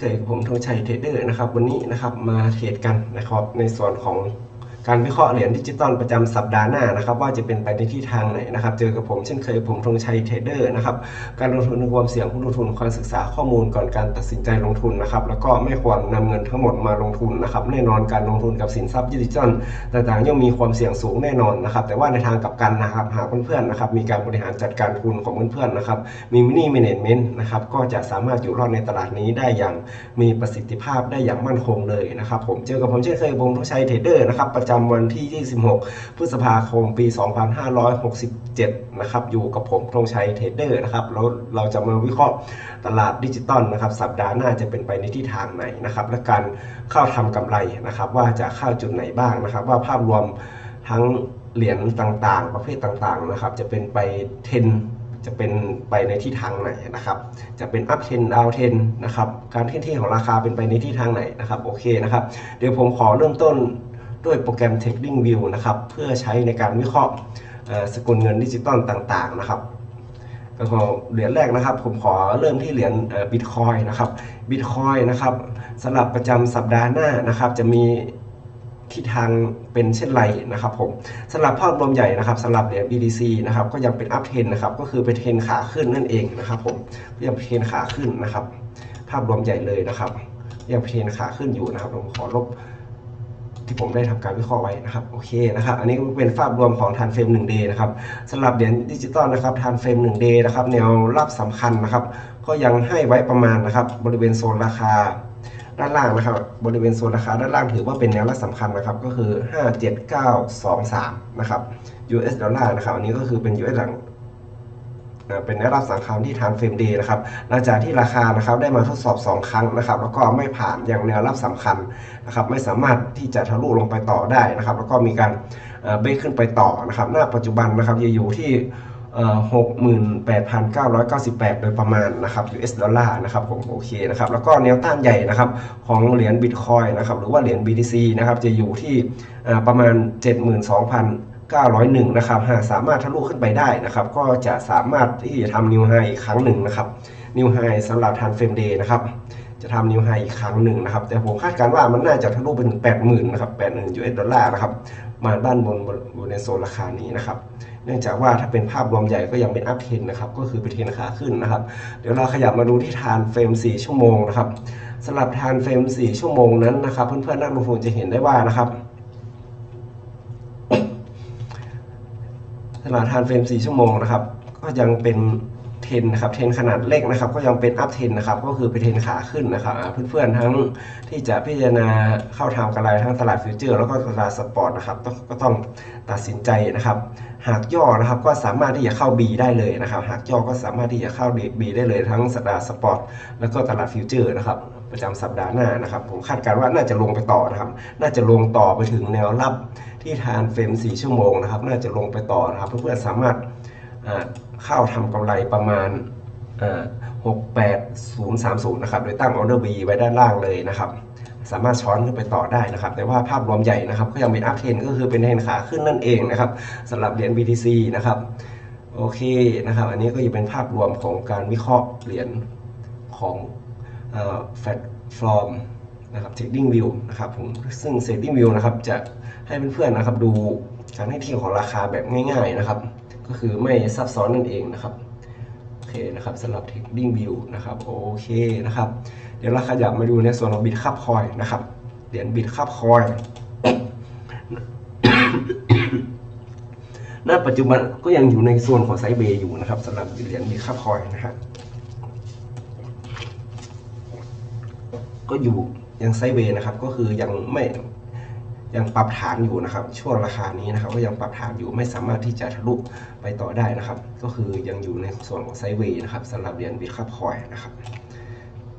เจอกับผมธงชัยเทรดเดอร์นะครับ วันนี้นะครับมาเทรดกันนะครับในส่วนของ การวิเคราะห์เหรียญดิจิตอลประจำสัปดาห์หน้านะครับ ว่าจะเป็นไปในที่ทางไหนนะครับ เจอกับผมเช่นเคยผมธงชัยเทรดเดอร์นะครับ การลงทุนในความเสี่ยงผู้ลงทุนควรศึกษาข้อมูลก่อนการตัดสินใจลงทุนนะครับ แล้วก็ไม่ควรนำเงินทั้งหมดมาลงทุนนะครับ แน่นอนการลงทุนกับสินทรัพย์ดิจิตอลต่างๆย่อมมีความเสี่ยงสูงแน่นอนนะครับ แต่ว่าในทางกลับกันนะครับ หากเพื่อนๆนะครับ มีการบริหารจัดการทุนของเพื่อนๆนะครับ มีมินิเมเนจเมนต์นะครับ ก็จะสามารถอยู่รอดในตลาดนี้ได้อย่างมีประสิทธิภาพได้อย่างมั่นคงเลยนะครับ ผมเจอกับผมเช่นเคยผมทุชัยเทรดเดอร์นะครับประจจำวันที่ 26 พฤษภาคมปี 2567 นะครับ อยู่กับผมธงชัยเทรดเดอร์นะครับ แล้วเราจะมาวิเคราะห์ตลาดดิจิตอลนะครับ สัปดาห์หน้าจะเป็นไปในทิศทางไหนนะครับ และการเข้าทำกำไรนะครับ ว่าจะเข้าจุดไหนบ้างนะครับ ว่าภาพรวมทั้งเหรียญต่างๆ ประเภทต่างๆนะครับ จะเป็นไปเทนจะเป็นไปในทิศทางไหนนะครับ จะเป็น up trend down ten นะครับ การเคลื่อนที่ของราคาเป็นไปในทิศทางไหนนะครับ โอเคนะครับ เดี๋ยวผมขอเริ่มต้น ด้วยโปรแกรม Trading View นะครับ เพื่อใช้ในการวิเคราะห์สกุลเงินดิจิตอลต่างๆนะครับก็ขอเหรียญแรกนะครับ ผมขอเริ่มที่เหรียญบิตคอยนะครับบิตคอยนะครับสำหรับประจำสัปดาห์หน้านะครับ จะมีทิศทางเป็นเช่นไรนะครับผมสำหรับภาพรวมใหญ่นะครับสำหรับเหรียญ BTC นะครับก็ยังเป็นอัพเทนนะครับก็คือเป็นเทรนขาขึ้นนั่นเองนะครับผมยังเป็นเทรนขาขึ้นนะครับ ภาพรวมใหญ่เลยนะครับยังเป็นเทรนขาขึ้นอยู่นะครับผมขอลบ ที่ผมได้ทำการวิเคราะห์ไว้นะครับโอเคนะครับ อันนี้ก็เป็นภาพรวมของทานเฟรม1 day นะครับสำหรับเหรียญดิจิตอลนะครับทานเฟรม1 day นะครับแนวรับสำคัญนะครับ ก็ยังให้ไว้ประมาณนะครับ บริเวณโซนราคาด้านล่างนะครับ บริเวณโซนราคาด้านล่างถือว่าเป็นแนวรับสำคัญนะครับ ก็คือ 57923 นะครับ US ดอลลาร์นะครับ อันนี้ก็คือเป็น US หลัง เป็นแนวรับสังคมที่ทานเฟรมเดย์นะครับหลังจากที่ราคานะครับได้มาทดสอบ 2 ครั้งนะครับ แล้วก็ไม่ผ่านอย่างแนวรับสำคัญนะครับ ไม่สามารถที่จะทะลุลงไปต่อได้นะครับ แล้วก็มีการเบรกขึ้นไปต่อนะครับ หน้าปัจจุบันนะครับจะอยู่ที่หกหมื่นแปดพันเก้าร้อยเก้าสิบแปดโดยประมาณนะครับ US ดอลลาร์นะครับผมโอเคนะครับ แล้วก็แนวต้านใหญ่นะครับของเหรียญบิตคอยนะครับ หรือว่าเหรียญ BTC นะครับ จะอยู่ที่ประมาณ 72,000 901 นะครับ หากสามารถทะลุขึ้นไปได้นะครับ ก็จะสามารถที่จะทำนิวไฮอีกครั้งหนึ่งนะครับ นิวไฮสำหรับทันเฟรมเดย์นะครับ จะทำนิวไฮอีกครั้งหนึ่งนะครับ แต่ผมคาดการณ์ว่ามันน่าจะทะลุไปถึง80,000 นะครับ 80,000 US ดอลลาร์นะครับ มาด้านบนบนในโซนราคานี้นะครับ เนื่องจากว่าถ้าเป็นภาพรวมใหญ่ก็ยังเป็นอัพเทนนะครับ ก็คือเป็นเทรนขาขึ้นนะครับ เดี๋ยวเราขยับมาดูที่ทานเฟรม 4 ชั่วโมงนะครับสำหรับทานเฟรม 4 ชั่วโมงนั้นนะครับ เพื่อนๆนักลงทุนจะเห็นได้ว่านะครับ ลาดทานเฟรม4ชั่วโมงนะครับ ก็ยังเป็นเทนนะครับเทนขนาดเล็กนะครับ ก็ยังเป็นอัพเทนนะครับ ก็คือเป็นเทนขาขึ้นนะครับเพื่อนๆทั้งที่จะพิจารณาเข้าทำกำไรทั้งตลาดฟิวเจอร์ แล้วก็ตลาดสปอร์ตนะครับก็ต้องตัดสินใจนะครับ หากย่อนะครับก็สามารถที่จะเข้า B ได้เลยนะครับ หากย่อก็สามารถที่จะเข้า B ได้เลยทั้งตลาดสปอร์ตแล้วก็ตลาดฟิวเจอร์นะครับประจำสัปดาห์หน้านะครับ ผมคาดการณ์ว่าน่าจะลงไปต่อนะครับ น่าจะลงต่อไปถึงแนวรับ ที่ทานเฟรม4 ชั่วโมงนะครับ น่าจะลงไปต่อนะครับ เพื่อนๆสามารถเข้าทำกำไรประมาณ 68030 นะครับ โดยตั้งออเดอร์ B ไว้ด้านล่างเลยนะครับ สามารถช้อนขึ้นไปต่อได้นะครับ แต่ว่าภาพรวมใหญ่นะครับ ก็ยังเป็นอัพเทนก็คือเป็นเทนขาขึ้นนั่นเองนะครับสำหรับเหรียญ BTC นะครับ โอเคนะครับ อันนี้ก็จะเป็นภาพรวมของการวิเคราะห์เหรียญของแฟลตฟอร์มนะครับ Trading View นะครับผมซึ่ง Trading View นะครับจะ ให้เพื่อนๆนะครับ ดูการให้ที่ของราคาแบบง่าย ๆนะครับ ก็คือไม่ซับซ้อนนั่นเองนะครับโอเคนะครับสำหรับ Trading View นะครับโอเคนะครับ เดี๋ยวเราขยับมาดูในส่วนของบิตคับคอยนะครับเหรียญบิตคับคอยณปัจจุบันก็ยังอยู่ในโซนของไซเบย์อยู่นะครับสำหรับเหรียญบิตคับคอยนะครับก็อยู่ยังไซเบย์นะครับ ก็คือยังไม่ ยังปรับฐานอยู่นะครับ ช่วงราคานี้นะครับก็ยังปรับฐานอยู่ไม่สามารถที่จะทะลุไปต่อได้นะครับ ก็คือยังอยู่ในส่วนของไซเวย์นะครับสำหรับเหรียญบิตคับคอยนะครับ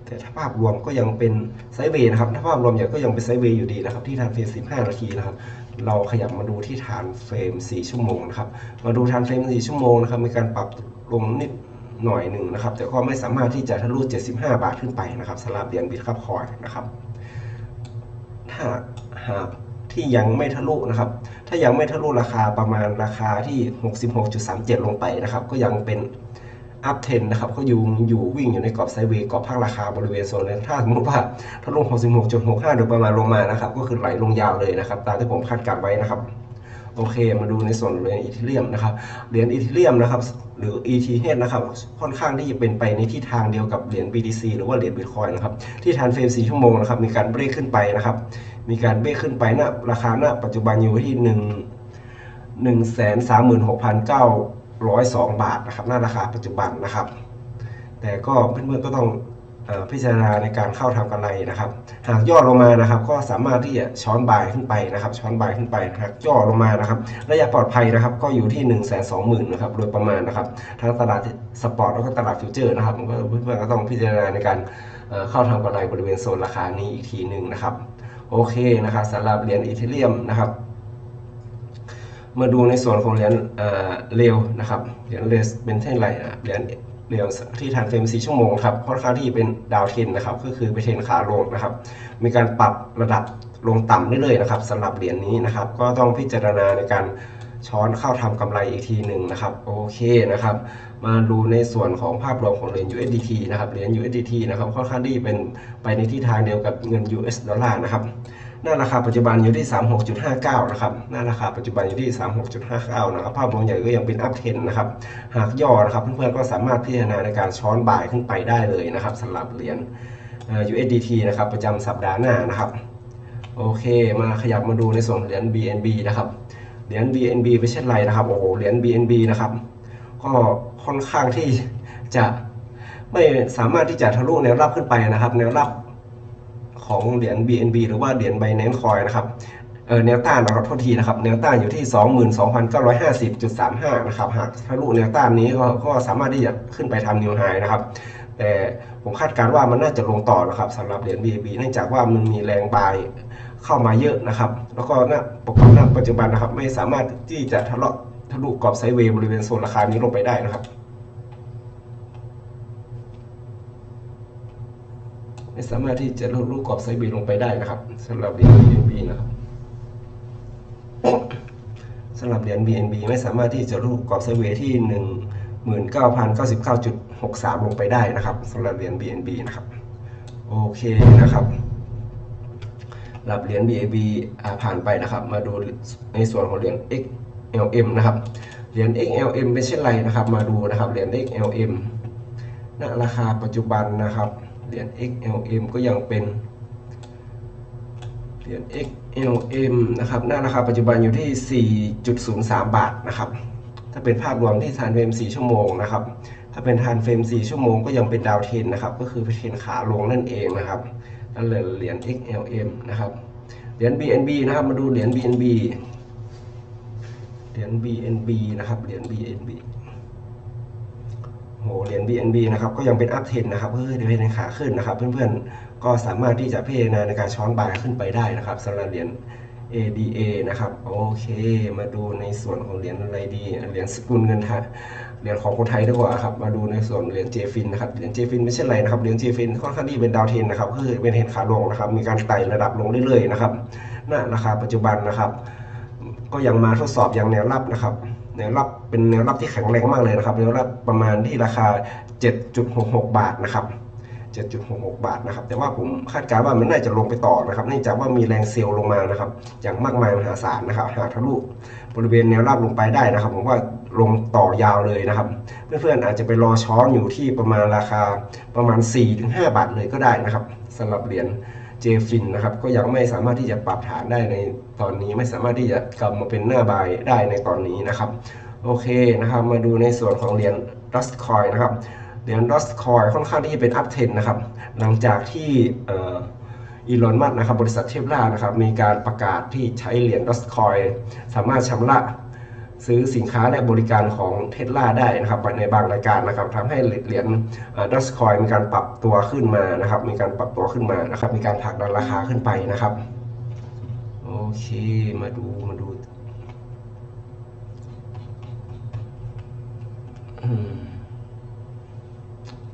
แต่ถ้าภาพรวมก็ยังเป็นไซเวย์นะครับถ้าภาพรวมใหญ่ก็ยังเป็นไซเวย์อยู่ดีนะครับที่ทานเฟรม 15 นาทีนะครับ เราขยับมาดูที่ฐานเฟรม 4 ชั่วโมงนะครับมาดูฐานเฟรม 4 ชั่วโมงนะครับมีการปรับลงนิดหน่อยหนึ่งนะครับ แต่ก็ไม่สามารถที่จะทะลุ 75 บาทขึ้นไปนะครับสำหรับเหรียญบิตคับคอยนะครับ ถ้าหาก ที่ยังไม่ทะลุนะครับ ถ้ายังไม่ทะลุราคาประมาณราคาที่ 66.37 ลงไปนะครับ ก็ยังเป็นอัพเทนนะครับก็อยู่อยู่วิ่งอยู่ในกรอบไซเวย์กรอบภาคราคาบริเวณโซนนี้ถ้าสมมติว่าถ้าลง66.65 โดยประมาณลงมานะครับ ก็คือไหลลงยาวเลยนะครับ ตามที่ผมคาดการณ์ไว้นะครับ โอเค มาดูในส่วนเหรียญอีเทเรียมนะครับ เหรียญอีเทเรียมนะครับ หรือ ETH นะครับ ค่อนข้างที่จะเป็นไปในทิศทางเดียวกับเหรียญ BTC หรือว่าเหรียญ Bitcoin นะครับ ที่ทานเฟรม4ชั่วโมงนะครับ มีการเบรกขึ้นไปนะครับ มีการเบรกขึ้นไปณราคาณปัจจุบันอยู่ที่1 1 3 6 9 0 2บาทนะครับณราคาปัจจุบันนะครับ แต่ก็เพื่อนๆก็ต้องอพิจารณาในการเข้าทำกำไรนะครับ หากย่อลงมานะครับ ก็สามารถที่จะช้อนบายขึ้นไปนะครับ ช้อนบายขึ้นไปหากย่อลงมานะครับ ระยะปลอดภัยนะครับ ก็อยู่ที่1นึ่งแสนสองหมื่นนะครับโดยประมาณนะครับทั้งตลาดสปอร์ตแล้วก็ตลาดฟิวเจอร์นะครับเพื่อนๆก็ต้องพิจารณาในการเข้าทำกำไรบริเวณโซนราคานี้อีกทีหนึ่งนะครับ โอเคนะครับสำหรับเหรียญอีเทเรียมนะครับ มาดูในส่วนของเหรียญเอ่อเรวนะครับเหรียญเลสเป็นเท่าไหร่อะเหรียญเรวที่ทานเฟรม4ชั่วโมงครับค่อนข้างที่เป็นดาวเทนนะครับ ก็คือไปเทนขาลงนะครับ มีการปรับระดับลงต่ำเรื่อยๆนะครับสำหรับเหรียญนี้นะครับ ก็ต้องพิจารณาในการ ช้อนเข้าทำกำไรอีกทีหนึ่งนะครับโอเคนะครับ มาดูในส่วนของภาพรวมของเหรียญ USDT นะครับเหรียญ USDT นะครับค่อนข้างที่เป็นไปในทิศทางเดียวกับเงิน US ดอลลาร์นะครับหน้าราคาปัจจุบันอยู่ที่ 36.59 นะครับ หน้าราคาปัจจุบันอยู่ที่ 36.59 นะครับ ภาพรวมใหญ่ก็ยังเป็นอัพเทนนะครับ หากย่อนะครับเพื่อนๆก็สามารถพิจารณาในการช้อนบ่ายขึ้นไปได้เลยนะครับสำหรับเหรียญ USDT นะครับประจำสัปดาห์หน้านะครับ โอเค มาขยับมาดูในส่วนเหรียญ BNB นะครับ เหรียญ BNB ไม่ใช่ไรนะครับโอ้โหเหรียญ BNB นะครับก็ค่อนข้างที่จะไม่สามารถที่จะทะลุแนวรับขึ้นไปนะครับแนวรับของเหรียญ BNB หรือว่าเหรียญ Binance Coin นะครับเออแนวต้านนะครับโทษทีนะครับแนวต้านอยู่ที่ 22,950.35 นะครับหากทะลุแนวต้านนี้ก็ก็สามารถที่จะขึ้นไปทำนิวไฮนะครับแต่ผมคาดการณ์ว่ามันน่าจะลงต่อนะครับสำหรับเหรียญ BNB เนื่องจากว่ามันมีแรงบาย เข้ามาเยอะนะครับ แล้วก็ณประกอบณปัจจุบันนะครับ ไม่สามารถที่จะทะเลาะทะลุกรอบไซด์เวย์บริเวณโซนราคานี้ลงไปได้นะครับ ไม่สามารถที่จะทะลุกรอบไซด์เวย์ลงไปได้นะครับสำหรับเหรียญ BNB นะครับสำหรับเหรียญ BNB ไม่สามารถที่จะรูปกรอบไซด์เวย์ที่ 19,099.63 ลงไปได้นะครับสำหรับเหรียญ BNB นะครับ โอเคนะครับ รับเหรียญ BNB ผ่านไปนะครับ มาดูในส่วนของเหรียญ XLM นะครับ เหรียญ XLM เป็นเช่นไรนะครับ มาดูนะครับ เหรียญ XLM ณราคาปัจจุบันนะครับ เหรียญ XLM ก็ยังเป็น เหรียญ XLM นะครับหน้าราคาปัจจุบันอยู่ที่ 4.03 บาทนะครับ ถ้าเป็นภาพรวมที่ทานเฟรม4ชั่วโมงนะครับ ถ้าเป็นทานเฟรม4ชั่วโมงก็ยังเป็นดาวเทนนะครับ ก็คือเป็นเทนขาลงนั่นเองนะครับ นั่นเลยเหรียญ XLM นะครับเหรียญ BNB นะครับมาดูเหรียญ BNB เหรียญ BNB นะครับเหรียญ BNB โหเหรียญ BNB นะครับก็ยังเป็นอัพเทนนะครับเพื่อจะเป็นขาขึ้นนะครับ เพื่อนๆก็สามารถที่จะพิจารณาในการช้อนบายขึ้นไปได้นะครับสำหรับเหรียญ ADA นะครับ โอเค มาดูในส่วนของเหรียญอะไรดี เหรียญสกุลเงินไทย เหรียญของคนไทยดีกว่าครับ มาดูในส่วนเหรียญเจฟินนะครับ เหรียญเจฟินไม่ใช่ไรนะครับ เหรียญเจฟินค่อนข้างที่เป็นดาวเทนนะครับ คือเป็นเห็นขาลงนะครับ มีการไต่ระดับลงเรื่อยๆนะครับณราคาปัจจุบันนะครับ ก็ยังมาทดสอบยังแนวรับนะครับ แนวรับเป็นแนวรับที่แข็งแรงมากเลยนะครับ แนวรับประมาณที่ราคา 7.66 บาทนะครับ 7.66 บาทนะครับ แต่ว่าผมคาดการณ์ว่ามันน่าจะลงไปต่อนะครับเนื่องจากว่ามีแรงเซลล์ลงมานะครับ อย่างมากมายมหาศาลนะครับ หากทะลุบริเวณแนวรับลงไปได้นะครับ ผมว่าลงต่อยาวเลยนะครับ เพื่อนๆอาจจะไปรอช้อนอยู่ที่ประมาณราคาประมาณ 4-5 บาทเลยก็ได้นะครับสำหรับเหรียญเจฟินนะครับก็ยังไม่สามารถที่จะปรับฐานได้ในตอนนี้ไม่สามารถที่จะกลับมาเป็นหน้าบายได้ในตอนนี้นะครับ โอเคนะครับ มาดูในส่วนของเหรียญรัสคอยนะครับ เหรียญรัสคอยค่อนข้างที่จะเป็นอัพเทนนะครับ หลังจากที่อีลอนมัสนะครับบริษัทเทสลานะครับมีการประกาศที่ใช้เหรียญรัสคอยสามารถชำระซื้อสินค้าและบริการของเทสลาได้นะครับในบางรายการนะครับทำให้เหรียญดัสคอยมีการปรับตัวขึ้นมานะครับ มีการปรับตัวขึ้นมานะครับ มีการผลักดันราคาขึ้นไปนะครับ โอเคมาดูมาดูอืม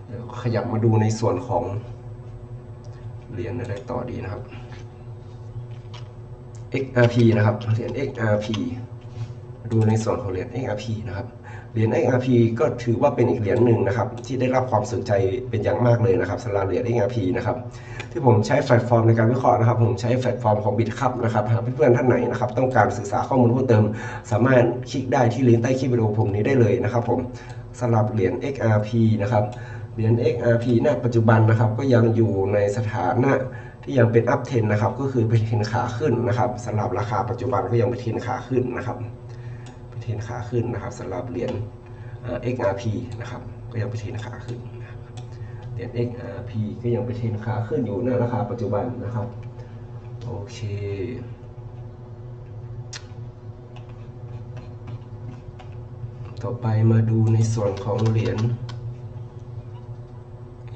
เดี๋ยวขยับมาดูในส่วนของเหรียญอะไรต่อดีนะครับ XRP นะครับเหรียญ XRP ดูในส่วนของเหรียญ XRP นะครับเหรียญ XRP ก็ถือว่าเป็นอีกเหรียญหนึ่งนะครับ ที่ได้รับความสนใจเป็นอย่างมากเลยนะครับสำหรับเหรียญ XRP นะครับที่ผมใช้แพลตฟอร์มในการวิเคราะห์นะครับ ผมใช้แพลตฟอร์มของ BitCup นะครับหากเพื่อนๆท่านไหนนะครับต้องการศึกษาข้อมูลเพิ่มเติม สามารถคลิกได้ที่ลิงก์ใต้คลิปวิดีโอผมนี้ได้เลยนะครับผมสำหรับเหรียญ XRP นะครับ เหรียญ XRP ณปัจจุบันนะครับ ก็ยังอยู่ในสถานะที่ยังเป็นอัพเทนนะครับ ก็คือเป็นเทนขาขึ้นนะครับสำหรับราคาปัจจุบันก็ยังเป็นเทนขาขึ้นนะครับเป็นเทนขาขึ้นนะครับสำหรับเหรียญ XRP นะครับ ก็ยังเป็นเทนขาขึ้นเหรียญ XRP ก็ยังเป็นเทนขาขึ้นอยู่ณราคาปัจจุบันนะครับโอเคต่อไปมาดูในส่วนของเหรียญ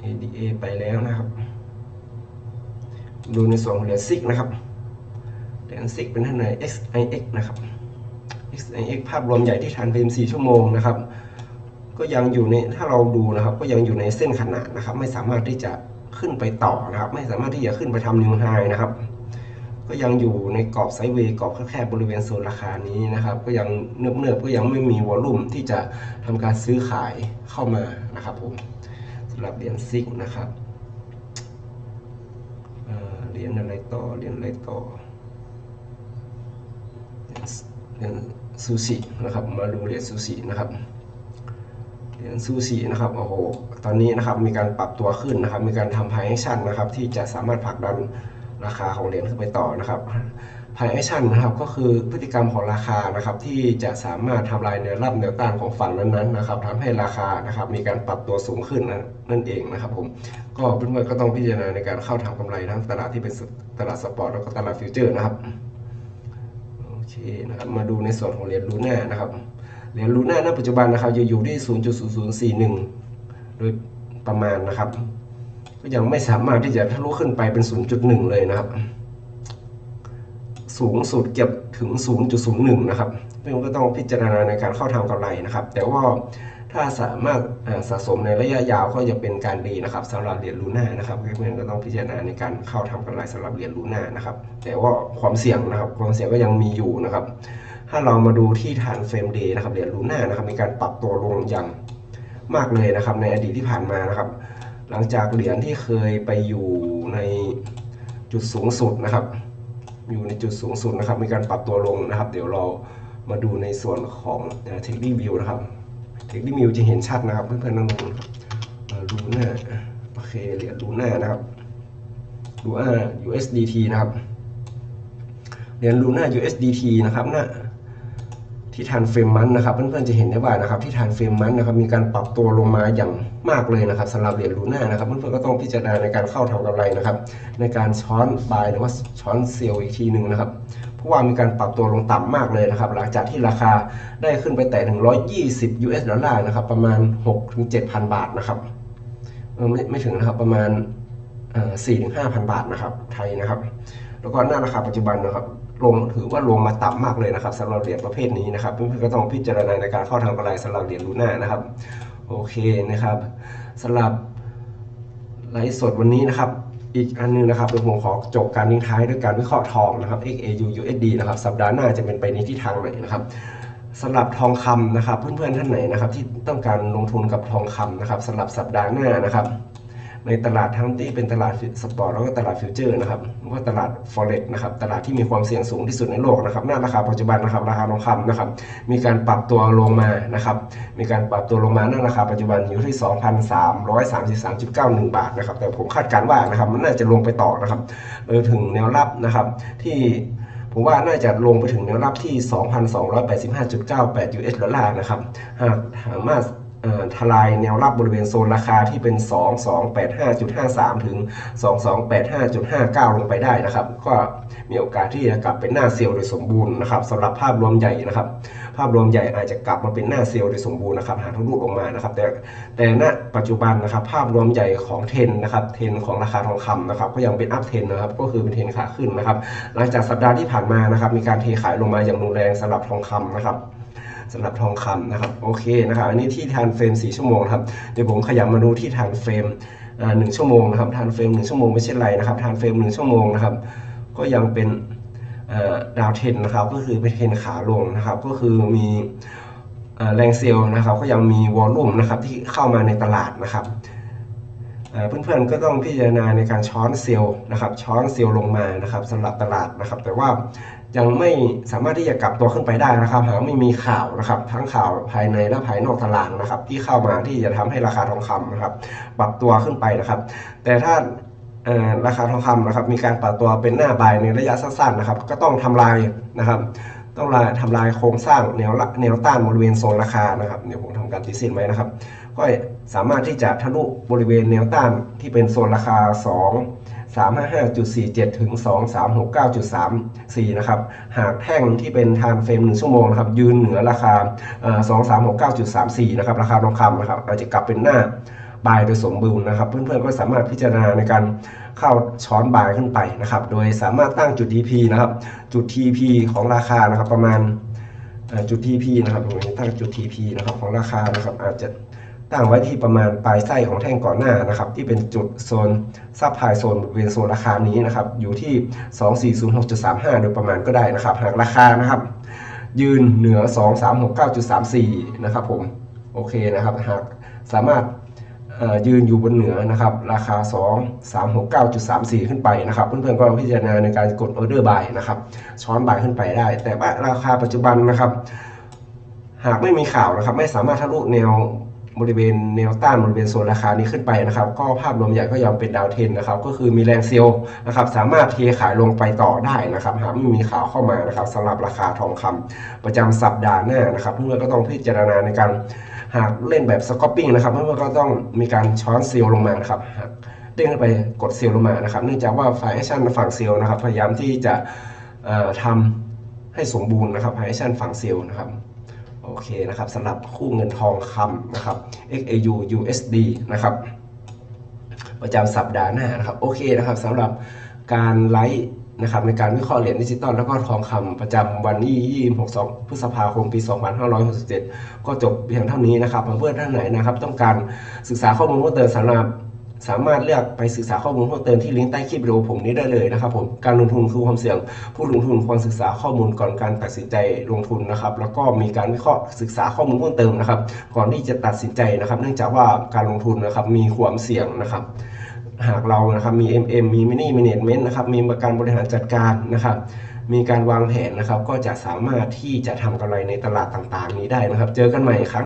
ADA ไปแล้วนะครับ ดูในส่วนของเหรียญซิกนะครับเหรียญซิกเป็นท่านไหน XIX นะครับ XIX ภาพรวมใหญ่ที่ทานเป็น4ชั่วโมงนะครับ ก็ยังอยู่ในถ้าเราดูนะครับ ก็ยังอยู่ในเส้นขนาดนะครับ ไม่สามารถที่จะขึ้นไปต่อนะครับ ไม่สามารถที่จะขึ้นไปทำนิวไฮนะครับ ก็ยังอยู่ในกรอบไซด์เวย์กรอบแคบๆบริเวณโซนราคานี้นะครับ ก็ยังเนืบๆก็ยังไม่มีวอลลุ่มที่จะทำการซื้อขายเข้ามานะครับผม สำหรับเหรียญซิกนะครับเเหรียญอะไรต่อเหรียญอะไรต่อเหรียญซูชินะครับ มาดูเหรียญซูชินะครับเหรียญซูชินะครับโอ้โหตอนนี้นะครับมีการปรับตัวขึ้นนะครับ มีการทำพายแอชั่นนะครับ ที่จะสามารถผลักดันราคาของเหรียญขึ้นไปต่อนะครับ พายแอคชั่นนะครับก็คือพฤติกรรมของราคานะครับที่จะสามารถทำลายแนวรับแนวต้านของฝั่งนั้นๆนะครับทำให้ราคานะครับมีการปรับตัวสูงขึ้นนั่นนั่นเองนะครับผมก็เพื่อนๆก็ต้องพิจารณาในการเข้าทำกำไรทั้งตลาดที่เป็นตลาดสปอร์ตแล้วก็ตลาดฟิวเจอร์นะครับโอเคนะครับมาดูในส่วนของเหรียญลูน่านะครับเหรียญลูน่าณปัจจุบันนะครับจะอยู่ที่ 0.0041 โดยประมาณนะครับ ก็ยังไม่สามารถที่จะทะลุขึ้นไปเป็น 0.1 เลยนะครับ สูงสุดเก็บถึง 0.01 นะครับเพื่อนก็ต้องพิจารณาในการเข้าทำกำไรนะครับ แต่ว่าถ้าสามารถสะสมในระยะยาวก็จะเป็นการดีนะครับสำหรับเหรียญลูน่านะครับเพื่อนๆก็ต้องพิจารณาในการเข้าทำกำไรสำหรับเหรียญลูน่านะครับ แต่ว่าความเสี่ยงนะครับ ความเสี่ยงก็ยังมีอยู่นะครับ ถ้าเรามาดูที่ฐานเฟรมเดย์นะครับเหรียญลูน่านะครับมีการปรับตัวลงอย่างมากเลยนะครับ ในอดีตที่ผ่านมานะครับ หลังจากเหรียญที่เคยไปอยู่ในจุดสูงสุดนะครับ อยู่ในจุดสูงสุดนะครับ มีการปรับตัวลงนะครับ เดี๋ยวเรามาดูในส่วนของเทคนิควิวนะครับเทคนิควิวจะเห็นชัดนะครับ เพื่อนๆน้องดูลูน่าโอเคเหรียญลูน่านะครับดูน่า USDT นะครับเหรียญลูน่า USDT นะครับน่า ที่ทานเฟรมมันนะครับเพื่อนๆจะเห็นได้ว่านะครับที่ทานเฟรมมันนะครับมีการปรับตัวลงมาอย่างมากเลยนะครับสำหรับเหรียญลูน่านะครับเพื่อนๆก็ต้องพิจารณาในการเข้าทำกำไรนะครับ ในการช้อนบายหรือว่าช้อนเซลล์อีกทีหนึ่งนะครับเพราะว่ามีการปรับตัวลงต่ำมากเลยนะครับ หลังจากที่ราคาได้ขึ้นไปแต่ถึง120 US ดอลลาร์นะครับประมาณ 6-7,000 บาทนะครับไม่ไม่ถึงนะครับประมาณสี่ถึงห้าพันบาทนะครับไทยนะครับ แล้วก็หน้าราคาปัจจุบันนะครับลงถือว่าลงมาต่ำมากเลยนะครับสำหรับเหรียญประเภทนี้นะครับเพื่อนๆก็ต้องพิจารณาในการเข้าทางกำไรสำหรับเหรียญลูน่านะครับโอเคนะครับสำหรับไลฟ์สดวันนี้นะครับ อีกอันนึงนะครับเดี๋ยวผมขอจบการทิ้งท้ายด้วยการวิเคราะห์ทองนะครับ XAU USD นะครับสัปดาห์หน้าจะเป็นไปในทิศทางไหนนะครับสำหรับทองคำนะครับ เพื่อนๆท่านไหนนะครับ ที่ต้องการลงทุนกับทองคำนะครับสำหรับสัปดาห์หน้านะครับ ในตลาดทั้งที่เป็นตลาดสปอร์ตแล้วก็ตลาดฟิวเจอร์นะครับหรือว่าตลาดฟอเร็กนะครับตลาดที่มีความเสี่ยงสูงที่สุดในโลกนะครับหน้าราคาปัจจุบันนะครับราคาทองคำนะครับมีการปรับตัวลงมานะครับมีการปรับตัวลงมาหน้าราคาปัจจุบันอยู่ที่ 2,333.91 บาทนะครับแต่ผมคาดการณ์ว่านะครับมันน่าจะลงไปต่อนะครับไปถึงแนวรับนะครับที่ผมว่าน่าจะลงไปถึงแนวรับที่ 2,285.98 US ดอลลาร์นะครับหากสามารถ ทลายแนวรับบริเวณโซนราคาที่เป็น 2285.53 ถึง 2285.59 ลงไปได้นะครับ ก็มีโอกาสที่จะกลับเป็นหน้าเซลล์โดยสมบูรณ์นะครับสำหรับภาพรวมใหญ่นะครับ ภาพรวมใหญ่อาจจะกลับมาเป็นหน้าเซลล์โดยสมบูรณ์นะครับหากทุกรูปออกมานะครับ แต่แต่ณปัจจุบันนะครับ ภาพรวมใหญ่ของเทนนะครับเทนของราคาทองคำนะครับ ก็ยังเป็นอัพเทนนะครับ ก็คือเป็นเทนขาขึ้นนะครับ หลังจากสัปดาห์ที่ผ่านมานะครับ มีการเทขายลงมาอย่างรุนแรงสำหรับทองคำนะครับ สำหรับทองคำนะครับโอเคนะครับอันนี้ที่ทานเฟรม 4 ชั่วโมงครับเดี๋ยวผมขยับมาดูที่ทานเฟรมหนึ่งชั่วโมงนะครับทานเฟรม1ชั่วโมงไม่ใช่ไรนะครับทานเฟรม1ชั่วโมงนะครับก็ยังเป็นดาวเทนนะครับก็คือเป็นเทนขาลงนะครับก็คือมีแรงเซลล์นะครับก็ยังมีวอลลุ่มนะครับที่เข้ามาในตลาดนะครับเอ่อเพื่อนๆก็ต้องพิจารณาในการช้อนเซลล์นะครับช้อนเซลล์ลงมานะครับสำหรับตลาดนะครับ แต่ว่า ยังไม่สามารถที่จะกลับตัวขึ้นไปได้นะครับหากไม่มีข่าวนะครับ ทั้งข่าวภายในและภายนอกตลาดนะครับ ที่เข้ามาที่จะทำให้ราคาทองคำนะครับ ปรับตัวขึ้นไปนะครับ แต่ถ้าราคาทองคำนะครับ มีการปรับตัวเป็นหน้าบายในระยะสั้นๆนะครับ ก็ต้องทำลายนะครับ ต้องลายทำลายโครงสร้างแนวละแนวต้านบริเวณโซนราคานะครับเดี๋ยวผมทำการตีเส้นไว้นะครับ ก็สามารถที่จะทะลุบริเวณแนวต้านที่เป็นโซนราคา 2 355.47 ถึง 2369.34 นะครับ หากแท่งที่เป็นไทม์เฟรม1ชั่วโมงนะครับ ยืนเหนือราคา 2369.34 นะครับ ราคาทองคำนะครับ อาจจะกลับเป็นหน้าบายโดยสมบูรณ์นะครับ เพื่อนๆก็สามารถพิจารณาในการเข้าช้อนบายขึ้นไปนะครับ โดยสามารถตั้งจุด TP นะครับ จุด TP ของราคานะครับประมาณจุด TP นะครับผมตั้งจุด TP นะครับของราคานะครับอาจจะ ตั้งไว้ที่ประมาณปลายไส้ของแท่งก่อนหน้านะครับ ที่เป็นจุดโซนซับไพโซนบริเวณโซนราคานี้นะครับ อยู่ที่ 2406.35 โดยประมาณก็ได้นะครับ หากราคานะครับ ยืนเหนือ 2369.34 นะครับผม โอเคนะครับ หากสามารถยืนอยู่บนเหนือนะครับ ราคา 2369.34 ขึ้นไปนะครับ เพื่อนๆก็พิจารณาในการกดออเดอร์บายนะครับ ช้อนบายขึ้นไปได้ แต่ว่าราคาปัจจุบันนะครับ หากไม่มีข่าวนะครับ ไม่สามารถทะลุแนว บริเวณแนวต้านบริเวณโซนราคานี้ขึ้นไปนะครับ ก็ภาพรวมใหญ่ก็ยังเป็นดาวเทนนะครับ ก็คือมีแรงเซลล์นะครับ สามารถเทขายลงไปต่อได้นะครับ หากไม่มีข่าวเข้ามานะครับสำหรับราคาทองคำประจำสัปดาห์หน้านะครับเพื่อนๆก็ต้องพิจารณาในการหากเล่นแบบสกอปปิ้งนะครับเพื่อนๆก็ต้องมีการช้อนเซลล์ลงมานะครับหากเด้งขึ้นไปกดเซลล์ลงมานะครับ เนื่องจากว่าฝ่ายแอคชั่นฝั่งเซลล์นะครับ พยายามที่จะเอ่อทำให้สมบูรณ์นะครับฝ่ายแอคชั่นฝั่งเซลล์นะครับ โอเคนะครับสำหรับคู่เงินทองคำนะครับ XAU USD นะครับประจำสัปดาห์หน้านะครับโอเคนะครับสำหรับการไลฟ์นะครับในการวิเคราะห์เหรียญดิจิตอลแล้วก็ทองคำประจำวันที่26พฤษภาคมปี 2567 ก็จบเพียงเท่านี้นะครับเพื่อนท่านไหนนะครับ ต้องการศึกษาข้อมูลเพิ่มเติมสำหรับ สามารถเลือกไปศึกษาข้อมูลเพิ่มเติมที่ลิงก์ใต้คลิปวิดีโอผมนี้ได้เลยนะครับผมการลงทุนคือความเสี่ยง ผู้ลงทุนควรศึกษาข้อมูลก่อนการตัดสินใจลงทุนนะครับ แล้วก็มีการวิเคราะห์ศึกษาข้อมูลเพิ่มเติมนะครับ ก่อนที่จะตัดสินใจนะครับ เนื่องจากว่าการลงทุนนะครับมีความเสี่ยงนะครับหากเรานะครับมี MM มี Mini Management นะครับ มีการบริหารจัดการนะครับ มีการวางแผนนะครับ ก็จะสามารถที่จะทำกำไรในตลาดต่างๆ นี้ได้นะครับ เจอกันใหม่ครับ